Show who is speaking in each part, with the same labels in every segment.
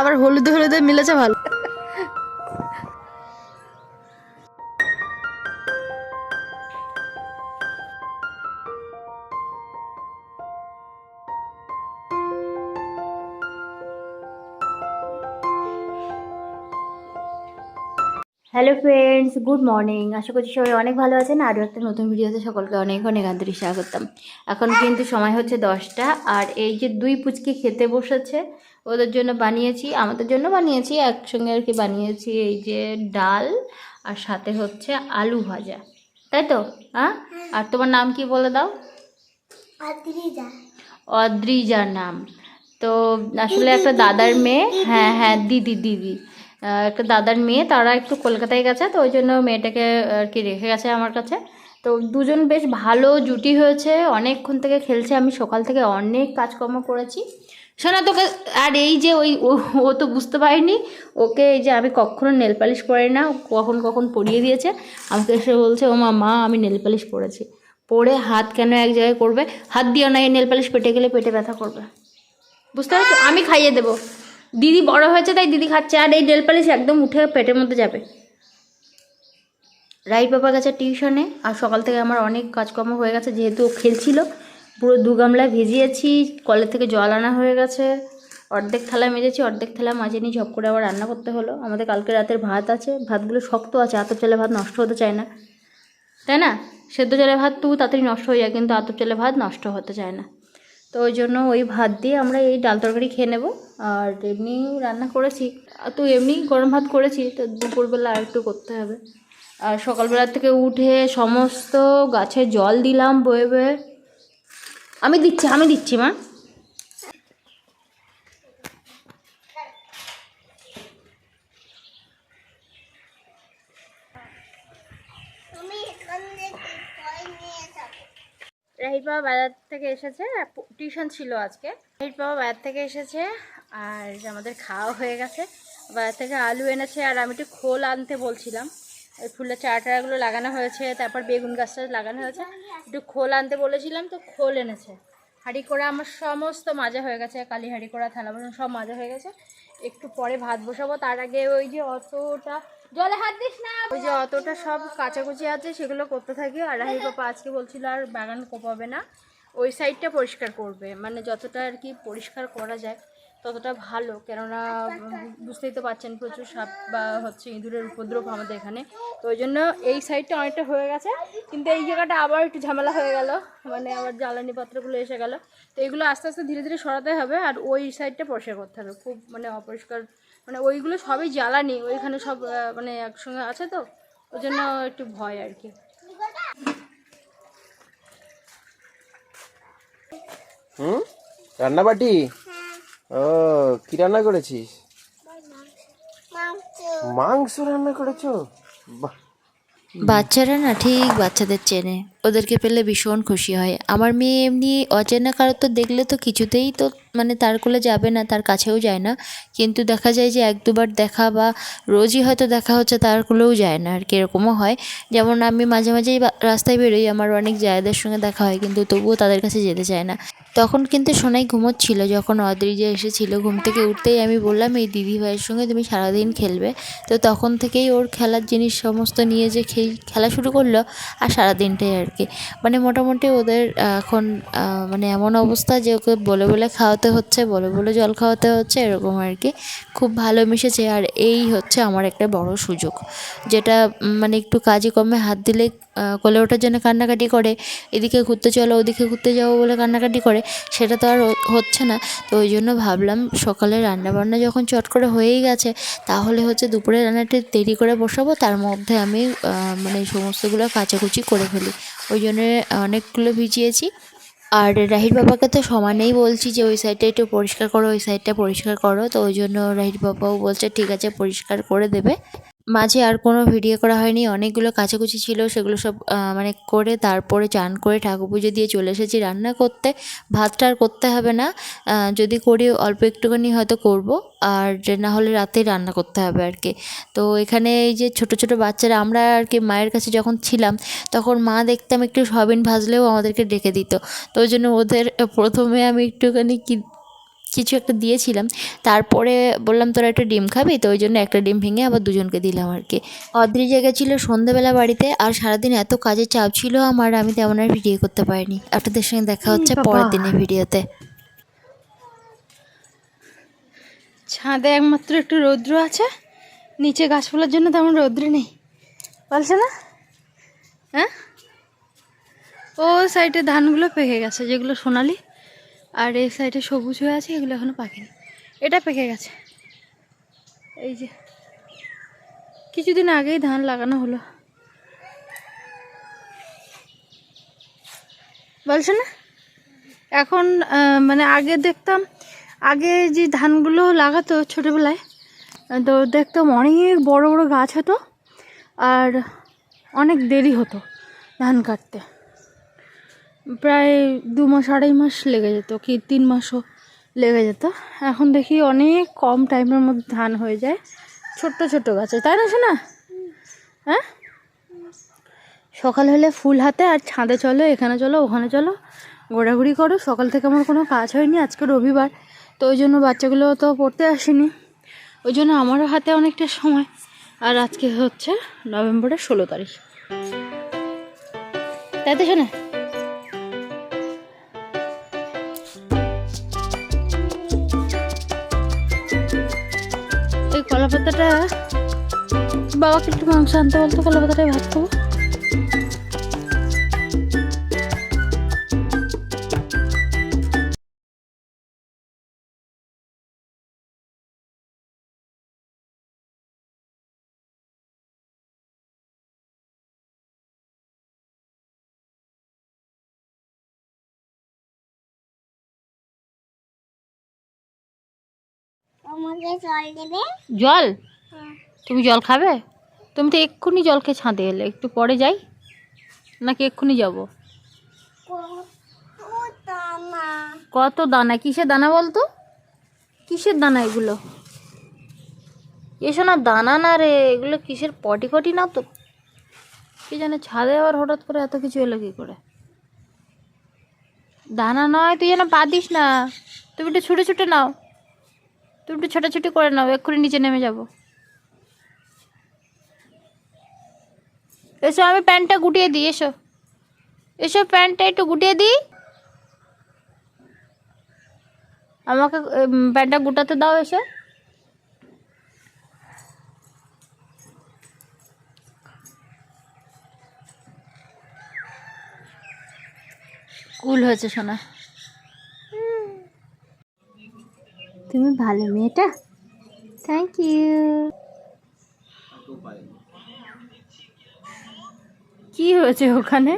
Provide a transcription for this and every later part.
Speaker 1: আবার হলুদে হলুদে মিলেছে ভালো। ফ্রেন্ডস গুড মর্নিং আশা করছি সবাই অনেক ভালো আছেন। আরও একটা নতুন ভিডিওতে সকলকে অনেক অনেক আন্তরিক স্বাগতম। এখন কিন্তু সময় হচ্ছে দশটা আর এই যে দুই পুচকি খেতে বসেছে ওদের জন্য বানিয়েছি আমাদের জন্য বানিয়েছি একসঙ্গে আর কি বানিয়েছি এই যে ডাল আর সাথে হচ্ছে আলু ভাজা। তাই তো? হ্যাঁ আর তোমার নাম কি বলে দাও? অদ্রিজা। নাম। তো আসলে একটা দাদার মেয়ে। হ্যাঁ হ্যাঁ দিদি দিদি। একটা দাদার মেয়ে, তারা একটু কলকাতায় গেছে, তো ওই জন্য মেয়েটাকে আর কি রেখে গেছে আমার কাছে। তো দুজন বেশ ভালো জুটি হয়েছে, অনেকক্ষণ থেকে খেলছে, আমি সকাল থেকে অনেক কাজকর্ম করেছি। শোনা তোকে, আর এই যে ওই, ও- তো বুঝতে পারিনি, ওকে এই যে আমি কখনো নেল পালিশ পরি না কখন কখন পরিয়ে দিয়েছে, আমাকে এসে বলছে, ও মা মা, আমি নেল পালিশ পরেছি। পরে হাত কেন এক জায়গায় করবে? হাত দিও না, এই নেল পালিশ পেটে গেলে পেটে ব্যথা করবে। বুঝতে পারছ? আমি খাইয়ে দেবো। দিদি বড় হয়েছে, তাই দিদি খাচ্ছে। আর এই নেল পালিশ একদম উঠে পেটের মধ্যে যাবে। রাইট বাবা গেছে টিউশনে, আর সকাল থেকে আমার অনেক কাজকর্ম হয়ে গেছে, যেহেতু ও খেলছিল। পুরো দু গামলায় ভিজিয়েছি কলের থেকে জল আনা হয়ে গেছে। অর্ধেক থালা মেজেছি, অর্ধেক থালা মাজেনি, ঝপ করে আবার রান্না করতে হলো। আমাদের কালকে রাতের ভাত আছে, ভাতগুলো শক্ত আছে, আতপ চালে ভাত নষ্ট হতে চায় না। তাই না? সেদ্ধ চালের ভাত তবু তাড়াতাড়ি নষ্ট হয়ে যায়, কিন্তু আতপ চালের ভাত নষ্ট হতে চায় না। তো ওই জন্য ওই ভাত দিয়ে আমরা এই ডাল তরকারি খেয়ে নেব। আর এমনি রান্না করেছি। তো এমনি গরম ভাত করেছি, তো দুপুরবেলা আর একটু করতে হবে। আর সকালবেলা থেকে উঠে সমস্ত গাছে জল দিলাম বয়ে বয়ে। আমি দিচ্ছি আমি দিচ্ছি, মা
Speaker 2: তুমি এখান থেকে কই নিয়ে যাব
Speaker 1: রাহিত বাবা বাজার থেকে এসেছে টিউশন ছিল আজকে। রাহিত বাবা বাজার থেকে এসেছে, আর আমাদের খাওয়া হয়ে গেছে। বাজার থেকে আলু এনেছে, আর আমি একটু খোল আনতে বলছিলাম। ওই ফুলের চারাটাগুলো লাগানো হয়েছে, তারপর বেগুন গাছটা লাগানো হয়েছে। একটু খোল আনতে বলেছিলাম, তো খোল এনেছে। হাঁড়ি করা আমার সমস্ত মাজা হয়ে গেছে, কালি হাঁড়ি করা থালা বাসন সব মাজা হয়ে গেছে। একটু পরে ভাত বসাবো, তার আগে ওই যে অতটা জলে হাত দিস না। ওই যে অতটা সব কাচাকুচি আছে, সেগুলো করতে থাকি। আর রাহি পাপা আজকে বলছিল আর বাগান কোপাবে না। ওই সাইডটা পরিষ্কার করবে। মানে যতটা আর কি পরিষ্কার করা যায়, ততটা ভালো। কেননা, বুঝতেই তো পারছেন প্রচুর সাপ বা হচ্ছে ইঁদুরের উপদ্রব আমাদের এখানে। তো ওই জন্য এই সাইডটা অনেকটা হয়ে গেছে। কিন্তু এই জায়গাটা আবার একটু ঝামেলা হয়ে গেল। মানে আবার জ্বালানি পত্রগুলো এসে গেল। তো এগুলো আস্তে আস্তে ধীরে ধীরে সরাতে হবে। আর ওই সাইডটা পরিষ্কার করতে হবে। খুব মানে অপরিষ্কার মানে ওইগুলো সবই জ্বালানি ওইখানে সব মানে একসঙ্গে আছে তো ওই জন্য একটু ভয় আর কি।
Speaker 3: হুম? রান্নাবাটি? ও কি রান্না করেছিস?
Speaker 2: মাংস
Speaker 3: মাংস রান্না করেছ? বাহ।
Speaker 4: বাচ্চারা না ঠিক বাচ্চাদের চেনে ওদেরকে পেলে ভীষণ খুশি হয়। আমার মেয়ে এমনি অচেনা কারও তো দেখলে তো কিছুতেই তো মানে তার কোলে যাবে না, তার কাছেও যায় না। কিন্তু দেখা যায় যে এক দুবার দেখা বা রোজই হয়তো দেখা হচ্ছে তার কোলেও যায় না আর কি, এরকমও হয়। যেমন আমি মাঝে মাঝেই রাস্তায় বেরোই, আমার অনেক জায়গাদের সঙ্গে দেখা হয়, কিন্তু তবুও তাদের কাছে যেতে চায় না। তখন কিন্তু সোনাই ঘুমোচ্ছিল, যখন অদ্রিজা এসেছিল ঘুম থেকে উঠতেই আমি বললাম, এই দিদি ভাইয়ের সঙ্গে তুমি সারাদিন খেলবে। তো তখন থেকেই ওর খেলার জিনিস সমস্ত নিয়ে যে খেলা শুরু করল আর সারাদিনটাই আর কি। মানে মোটামুটি ওদের এখন মানে এমন অবস্থা যে ওকে বলে বলে খাওয়াতে হচ্ছে, বলে বলে জল খাওয়াতে হচ্ছে, এরকম আর কি। খুব ভালো মিশেছে আর এই হচ্ছে আমার একটা বড় সুযোগ, যেটা মানে একটু কাজে কমে হাত দিলে কোলে ওঠার জন্য কান্নাকাটি করে, এদিকে ঘুরতে চলো, ওদিকে ঘুরতে যাব বলে কান্নাকাটি করে, সেটা তো আর হচ্ছে না। তো ওই জন্য ভাবলাম সকালে রান্নাবান্না যখন চট করে হয়েই গেছে, তাহলে হচ্ছে দুপুরে রান্নাটা দেরি করে বসাবো, তার মধ্যে আমি মানে সমস্তগুলো কাচাকুচি করে ফেলি। ওই জন্য অনেকগুলো ভিজিয়েছি। আর রাহির বাবাকে তো সমানেই বলছি যে, ওই সাইডটা একটু পরিষ্কার করো, ওই সাইডটা পরিষ্কার করো। তো ওই জন্য রাহির বাবাও বলছে, ঠিক আছে, পরিষ্কার করে দেবে। মাঝে আর কোনো ভিডিও করা হয়নি। অনেকগুলো কাচাকুচি ছিল, সেগুলো সব মানে করে তারপরে চান করে ঠাকুর পুজো দিয়ে চলে এসেছি রান্না করতে। ভাতটা আর করতে হবে না যদি করি অল্প একটুখানি হয়তো করব, আর না হলে রাতেই রান্না করতে হবে আর কি। তো এখানে এই যে ছোট ছোট বাচ্চারা, আমরা আর কি মায়ের কাছে যখন ছিলাম, তখন মা দেখতাম একটু সয়াবিন ভাজলেও আমাদেরকে ডেকে দিত। তো ওই জন্য ওদের প্রথমে আমি একটুখানি কি কিছু একটা দিয়েছিলাম। তারপরে বললাম তোরা একটা ডিম খাবি? তো ওই জন্য একটা ডিম ভেঙে আবার দুজনকে দিলাম আর কি। অদ্রি জায়গা ছিল সন্ধ্যেবেলা বাড়িতে আর সারাদিন এত কাজের চাপ ছিল আমার আমি তেমন আর ভিডিও করতে পারিনি। আপনাদের সঙ্গে দেখা হচ্ছে পরের দিনের ভিডিওতে।
Speaker 1: ছাদে একমাত্র একটু রৌদ্র আছে নিচে গাছপালার জন্য তেমন রৌদ্র নেই। বলছে না? হ্যাঁ? ও সাইডে ধানগুলো পেকে গেছে যেগুলো সোনালি। আর এই সাইডে সবুজ হয়ে আছে, এগুলো এখনও পাকেনি। এটা পেকে গেছে। এই যে, কিছুদিন আগেই ধান লাগানো হলো। বলছে না? এখন মানে আগে দেখতাম, আগে যে ধানগুলো লাগাতো ছোটোবেলায়, তো দেখতাম অনেক বড় বড় গাছ হতো, আর অনেক দেরি হতো ধান কাটতে। প্রায় দু মাস, আড়াই মাস লেগে যেত কি তিন মাসও লেগে যেত। এখন দেখি অনেক কম টাইমের মধ্যে ধান হয়ে যায়। ছোট্ট ছোট্ট গাছে তাই না শোনা হ্যাঁ? সকাল হলে ফুল হাতে আর ছাদে চলো, এখানে চলো, ওখানে চলো, ঘোরাঘুরি করো। সকাল থেকে আমার কোনো কাজ হয়নি, আজকে রবিবার। তো ওই জন্য বাচ্চাগুলো তো পড়তে আসেনি। ওই জন্য আমারও হাতে অনেকটা সময়। আর আজকে হচ্ছে নভেম্বরের ষোলো তারিখ। তাই তো শোনা এই কলা পাতাটা বাবাকে একটু মাংস আনতে বলতো কলা পাতাটাই ভাত খাব
Speaker 2: আমাকে জল দেবে?
Speaker 1: জল? তুমি জল খাবে? তুমি তো এক্ষুনি জল খেয়ে ছাদে এলে একটু পরে যাই? নাকি এক্ষুনি যাব?
Speaker 2: কত দানা?
Speaker 1: কত দানা? কিসের দানা বলতো? কিসের দানা এগুলো? এসো না দানা না রে এগুলো কিসের পটি ফটি না তো? কি জানে ছাদে আবার হঠাৎ করে এত কিছু এলো কি করে? দানা নয় তুই যেন পা দিস না। তুমি একটু ছুটে ছুটে নাও। তুমি একটু ছোটাছুটি করে নাও, এক্ষুনি নিচে নেমে যাব। এসো, আমি প্যান্টটা গুটিয়ে দিই, এসো। এসো, প্যান্টটা একটু গুটিয়ে দিই। আমাকে প্যান্টটা গুটাতে দাও, এসে। কুল হয়েছে, সোনা। তুমি ভালো মেয়েটা? থ্যাংক ইউ কি হয়েছে ওখানে?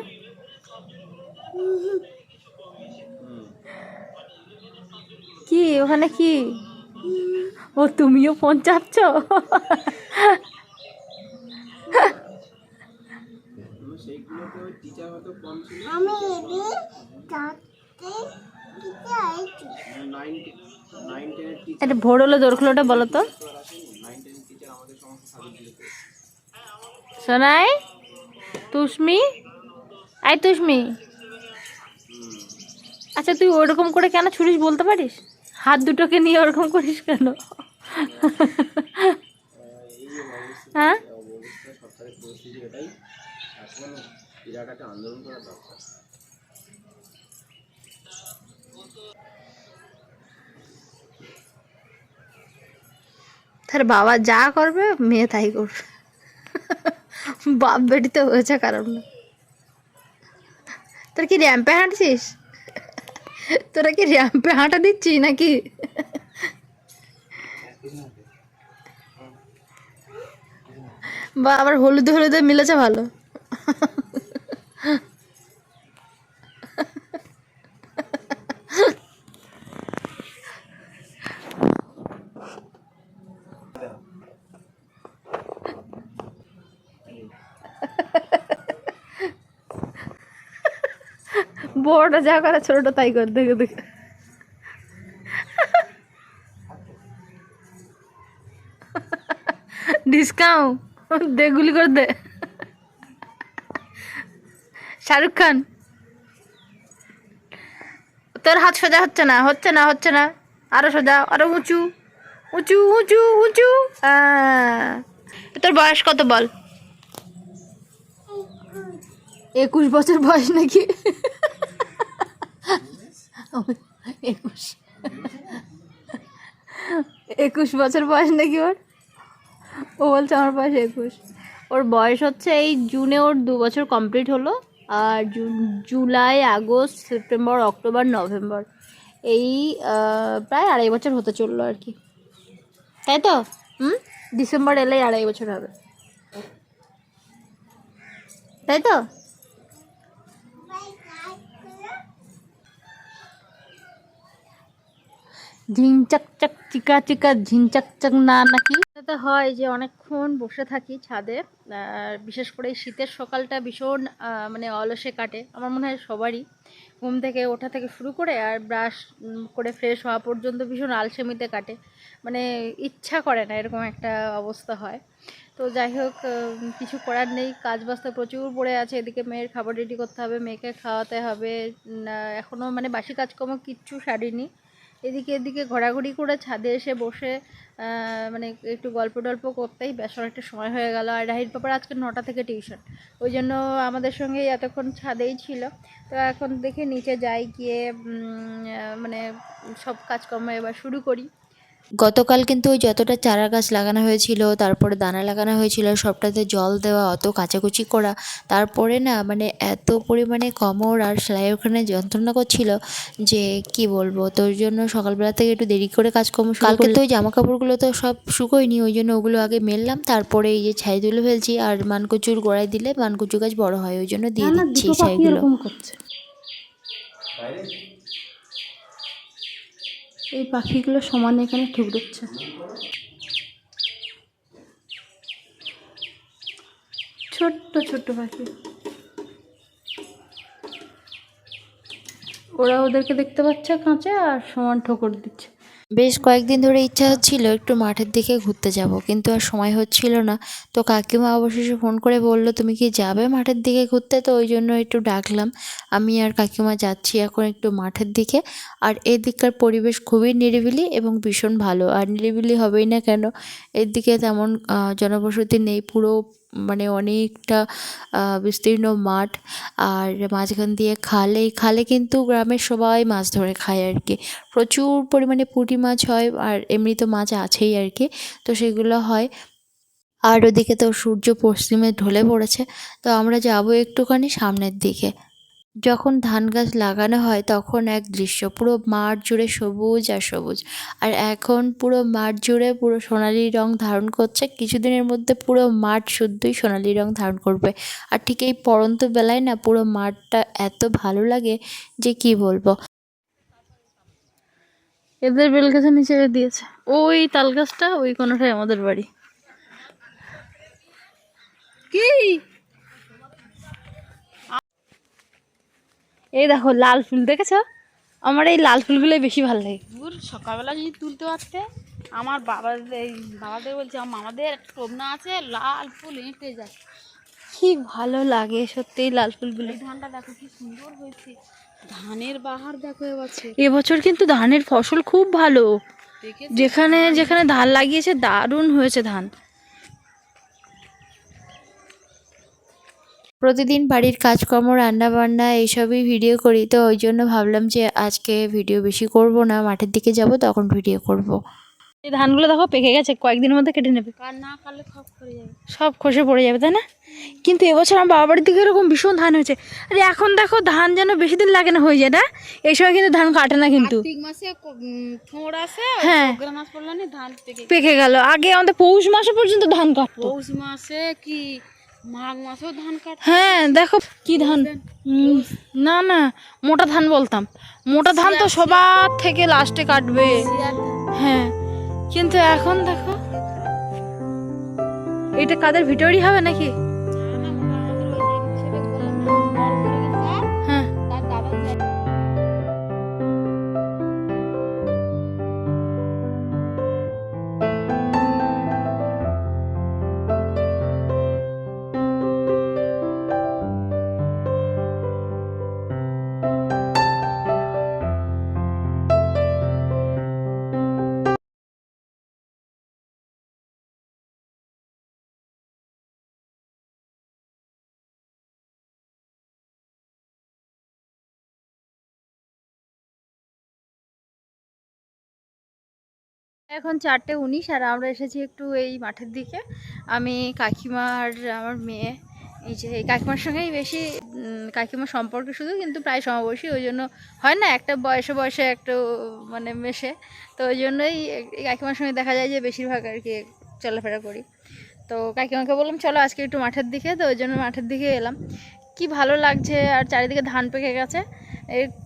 Speaker 1: কি ওখানে কি? ও তুমিও ফোন চাপছ?
Speaker 2: আমি
Speaker 1: এটা ভোর হলো দোরখলোটা বলো তো। সোনাই, তুষ্মি আই তুষ্মি। আচ্ছা তুই ওরকম করে কেন ছুরিস বলতে পারিস? হাত দুটোকে নিয়ে ওরকম করিস কেন? হ্যাঁ? তার বাবা যা করবে, মেয়ে তাই করবে। বাপ বেটিতে হয়েছে কারণ না। তোর কি র্যাম্পে হাঁটছিস? তোরা কি র্যাম্পে হাঁটা দিচ্ছিস নাকি? বা আবার হলুদে হলুদে মিলেছে ভালো। বড়টা যা করে, ছোটটা তাই করে, দেখে দেখে। ডিসকাউন্ট দে, গুলি করে দে। শাহরুখ খান। তোর হাত সোজা হচ্ছে না হচ্ছে না হচ্ছে না। আরও সোজা, আরও উঁচু। উঁচু উঁচু উঁচু। তোর বয়স কত বল? একুশ বছর বয়স নাকি? একুশ। একুশ বছর বয়স নাকি ওর? ও বলছে আমার বয়স একুশ। ওর বয়স হচ্ছে এই জুনে ওর দু বছর কমপ্লিট হলো আর June, July, August, September, October, November. এই প্রায় আড়াই বছর হতে চলল আর কি। তাই তো? হুম? ডিসেম্বর এলেই আড়াই বছর হবে। তাই তো? ঝিনচাক চাক চিকা চিকা ঝিনচাক চাক না নাকি? তো হয় যে অনেকক্ষণ বসে থাকি ছাদে, আর বিশেষ করে শীতের সকালটা ভীষণ মানে অলসে কাটে। আমার মনে হয় সবারই ঘুম থেকে ওঠা থেকে শুরু করে আর ব্রাশ করে ফ্রেশ হওয়া পর্যন্ত ভীষণ আলসেমিতে কাটে। মানে ইচ্ছা করে না এরকম একটা অবস্থা হয়। তো যাই হোক কিছু করার নেই। কাজ বাস্তা প্রচুর পড়ে আছে। এদিকে মেয়ের খাবার রেডি করতে হবে, মেয়েকে খাওয়াতে হবে। এখনও মানে বাসি কাজকর্ম কিচ্ছু সারিনি। এদিকে এদিকে ঘোরাঘুরি করে ছাদে এসে বসে মানে একটু গল্প টল্প করতেই বেশ অনেকটা সময় হয়ে গেল। আর রাহির পাপার আজকে নটা থেকে টিউশন। ওই জন্য আমাদের সঙ্গে এতক্ষণ ছাদেই ছিল। তো এখন দেখে নিচে যাই গিয়ে মানে সব কাজকর্ম এবার শুরু করি।
Speaker 4: গতকাল কিন্তু ওই যতটা চারা গাছ লাগানো হয়েছিল তারপরে দানা লাগানো হয়েছিল সবটাতে জল দেওয়া অত কাচাকুচি করা তারপরে না মানে এত পরিমাণে কমর আর সেলাই ওখানে যন্ত্রণা করছিল যে কি বলব তো ওই জন্য সকালবেলা থেকে একটু দেরি করে কাজকর্ম কালকে তো ওই জামা কাপড়গুলো তো সব শুকোয়নি ওই জন্য ওগুলো আগে মেললাম তারপরে এই যে ছাই তুলে ফেলছি আর মানকচুর গোড়ায় দিলে মানকচু গাছ বড় হয় ওই জন্য দিয়ে দিচ্ছি ছাইগুলো।
Speaker 1: করছে। এই পাখিগুলো সমানে এখানে ঠুকরোচ্ছে ছোট্ট ছোট্ট পাখি। ওরা ওদেরকে দেখতে পাচ্ছে কাঁচে আর সমান ঠোকর দিচ্ছে।
Speaker 4: বেশ কয়েকদিন ধরে ইচ্ছা হচ্ছিল একটু মাঠের দিকে ঘুরতে যাব, কিন্তু আর সময় হচ্ছিল না। তো কাকিমা অবশেষে ফোন করে বলল, তুমি কি যাবে মাঠের দিকে ঘুরতে? তো ওই জন্য একটু ডাকলাম। আমি আর কাকিমা যাচ্ছি এখন একটু মাঠের দিকে। আর এদিককার পরিবেশ খুবই নিরিবিলি এবং ভীষণ ভালো। আর নিরিবিলি হবেই না কেন এর দিকে তেমন জনবসতি নেই, পুরো মানে অনেকটা বিস্তীর্ণ মাঠ। আর মাঝখান দিয়ে খাল এই খালে কিন্তু গ্রামের সবাই মাছ ধরে খায় আর কি প্রচুর পরিমাণে পুঁটি মাছ হয় আর এমনি তো মাছ আছেই আর কি তো সেগুলো হয়। আর ওদিকে তো সূর্য পশ্চিমে ঢলে পড়েছে, তো আমরা যাব একটুখানি সামনের দিকে। যখন ধান গাছ লাগানো হয় তখন এক দৃশ্য পুরো মাঠ জুড়ে সবুজ আর সবুজ। আর এখন পুরো মাঠ জুড়ে পুরো সোনালি রং ধারণ করছে কিছুদিনের মধ্যে পুরো মাঠ শুদ্ধই সোনালি রং ধারণ করবে। আর ঠিক এই পড়ন্ত বেলায় না পুরো মাঠটা এত ভালো লাগে যে কি বলব।
Speaker 1: এদের বেল গাছের নিচে দিয়েছে। ওই তাল গাছটা ওই কোনোটাই আমাদের বাড়ি। কি? এই দেখো লাল ফুল দেখেছ? আমার এই লাল ফুলগুলোই বেশি ভালো লাগে।
Speaker 5: দূর সকালবেলা যদি তুলতে পারতে আমার বাবাদের এই বাবাদের বলছে আমার মামাদের একটা টোবনা আছে লাল ফুল এঁটে যায়।
Speaker 1: কি ভালো লাগে সত্যি লাল ফুলগুলো।
Speaker 5: ধানটা দেখো কি সুন্দর হয়েছে। ধানের বাহার দেখো এবছর
Speaker 1: এবছর কিন্তু ধানের ফসল খুব ভালো। যেখানে যেখানে ধান লাগিয়েছে দারুণ হয়েছে ধান।
Speaker 4: প্রতিদিন বাড়ির কাজকর্ম রান্না বান্না এইসবই ভিডিও করি। তো ওই জন্য ভাবলাম যে আজকে ভিডিও বেশি করব না মাঠের দিকে যাব তখন ভিডিও করব।
Speaker 1: এই ধানগুলো দেখো পেকে গেছে কয়েকদিনের মধ্যে কেটে নেবে।
Speaker 5: না করে যাবে।
Speaker 1: সব খসে পড়ে যাবে তাই না? কিন্তু এবছর আমার বাবা বাড়ির দিকে এরকম ভীষণ ধান হয়েছে। আরে এখন দেখো ধান যেন বেশি দিন লাগে না হয়ে যায় না? এই সময় কিন্তু ধান কাটে না কিন্তু। হ্যাঁ।
Speaker 5: পেকে
Speaker 1: গেল। আগে আমাদের পৌষ মাসে পর্যন্ত ধান কাটতো।
Speaker 5: পৌষ মাসে কি মাঘ মাসেও ধান কাট?
Speaker 1: হ্যাঁ দেখো কি ধান। না না মোটা ধান বলতাম। মোটা ধান তো সবার থেকে লাস্টে কাটবে। হ্যাঁ কিন্তু এখন দেখো। এটা কাদের ভিটোরি হবে নাকি? এখন চারটে উনিশ আর আমরা এসেছি একটু এই মাঠের দিকে। আমি কাকিমা আর আমার মেয়ে, এই যে এই কাকিমার সঙ্গেই বেশি কাকিমার সম্পর্ক শুধু কিন্তু প্রায় সমবয়সী, ওই জন্য হয় না একটা বয়সে বয়সে একটু মানে মেশে। তো ওই জন্যই কাকিমার সঙ্গে দেখা যায় যে বেশিরভাগ আর কি চলাফেরা করি। তো কাকিমাকে বললাম, চলো আজকে একটু মাঠের দিকে। তো ওই জন্য মাঠের দিকে এলাম। কি ভালো লাগছে, আর চারিদিকে ধান পেকে গেছে।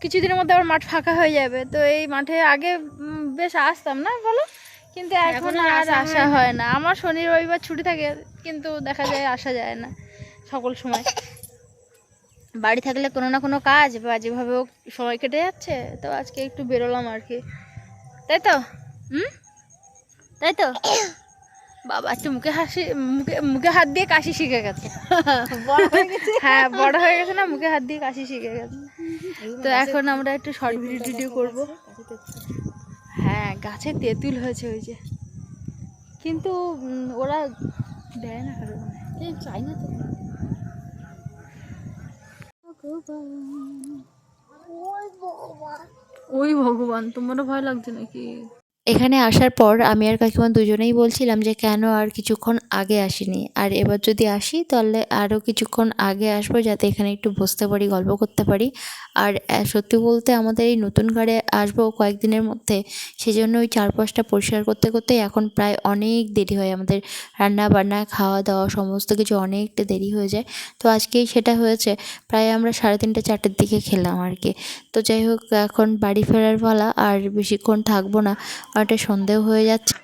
Speaker 1: কিছুদিনের মধ্যে আবার মাঠ ফাঁকা হয়ে যাবে। তো এই মাঠে আগে বেশ আসতাম না বলো? কিন্তু এখন আর আসা হয় না। আমার শনি রবিবার ছুটি থাকে কিন্তু দেখা যায় আসা যায় না সকল সময়। বাড়ি থাকলে কোনো না কোনো কাজ বা যেভাবেও সময় কেটে যাচ্ছে তো আজকে একটু বেরোলাম আর কি। তাই তো? হুম? তাই তো? বাবা একটু মুখে হাসি মুখে মুখে হাত দিয়ে কাশি শিখে গেছে। হয়ে বড় হয়ে গেছে না মুখে হাত দিয়ে কাশি শিখে গেছে। তো এখন আমরা একটু শর্ট ভিডিও টিডিও করব গাছে তেঁতুল হয়েছে ওই যে। কিন্তু ওরা দেয় না কারও চাই না তো।
Speaker 2: ভগবান।
Speaker 1: ওই ভগবান। তোমারও ভয় লাগছে নাকি?
Speaker 4: এখানে আসার পর আমি আর কাকিমা দুজনেই বলছিলাম যে, কেন আর কিছুক্ষণ আগে আসিনি? আর এবার যদি আসি, তাহলে আরও কিছুক্ষণ আগে আসব যাতে এখানে একটু বসতে পারি, গল্প করতে পারি। আর সত্যি বলতে আমাদের এই নতুন ঘরে আসব কয়েকদিনের মধ্যে, সেজন্য ওই চারপাশটা পরিষ্কার করতে করতে এখন প্রায় অনেক দেরি হয়। আমাদের রান্না বান্না খাওয়া দাওয়া সমস্ত কিছু অনেকটা দেরি হয়ে যায়। তো আজকেই সেটা হয়েছে, প্রায় আমরা সাড়ে তিনটে, চারটের দিকে খেলাম আর কি। তো যাই হোক, এখন বাড়ি ফেরার পালা আর বেশিক্ষণ থাকব না। অনেকটা সন্দেহ হয়ে যাচ্ছে।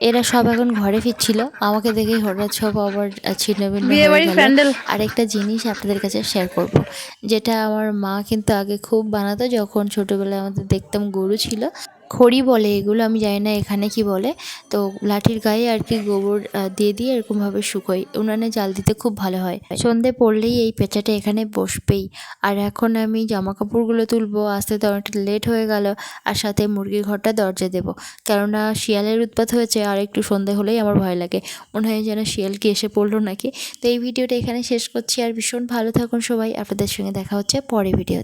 Speaker 4: এরা সব এখন ঘরে ফিরছিল। আমাকে দেখেই হঠাৎ সব আবার ছিন্ন আর একটা জিনিস আপনাদের কাছে শেয়ার করব। যেটা আমার মা কিন্তু আগে খুব বানাতো যখন ছোটোবেলায় আমাদের দেখতাম গরু ছিল। খড়ি বলে, এগুলো আমি জানি না এখানে কি বলে। তো লাঠির গায়ে আর কি গোবর দিয়ে দিয়ে এরকমভাবে শুকোই উনানে জাল দিতে খুব ভালো হয়। সন্ধে পড়লেই এই পেঁচাটা এখানে বসবেই। আর এখন আমি জামা কাপড়গুলো তুলবো, আসতে তো অনেকটা লেট হয়ে গেল, আর সাথে মুরগির ঘরটা দরজা দেবো। কেননা শিয়ালের উৎপাত হয়েছে, আর একটু সন্ধে হলেই আমার ভয় লাগে। মনে হয় যেন শিয়াল কি এসে পড়ল নাকি? তো এই ভিডিওটা এখানে শেষ করছি, আর ভীষণ ভালো থাকুন সবাই। আপনাদের সঙ্গে দেখা হচ্ছে পরে ভিডিও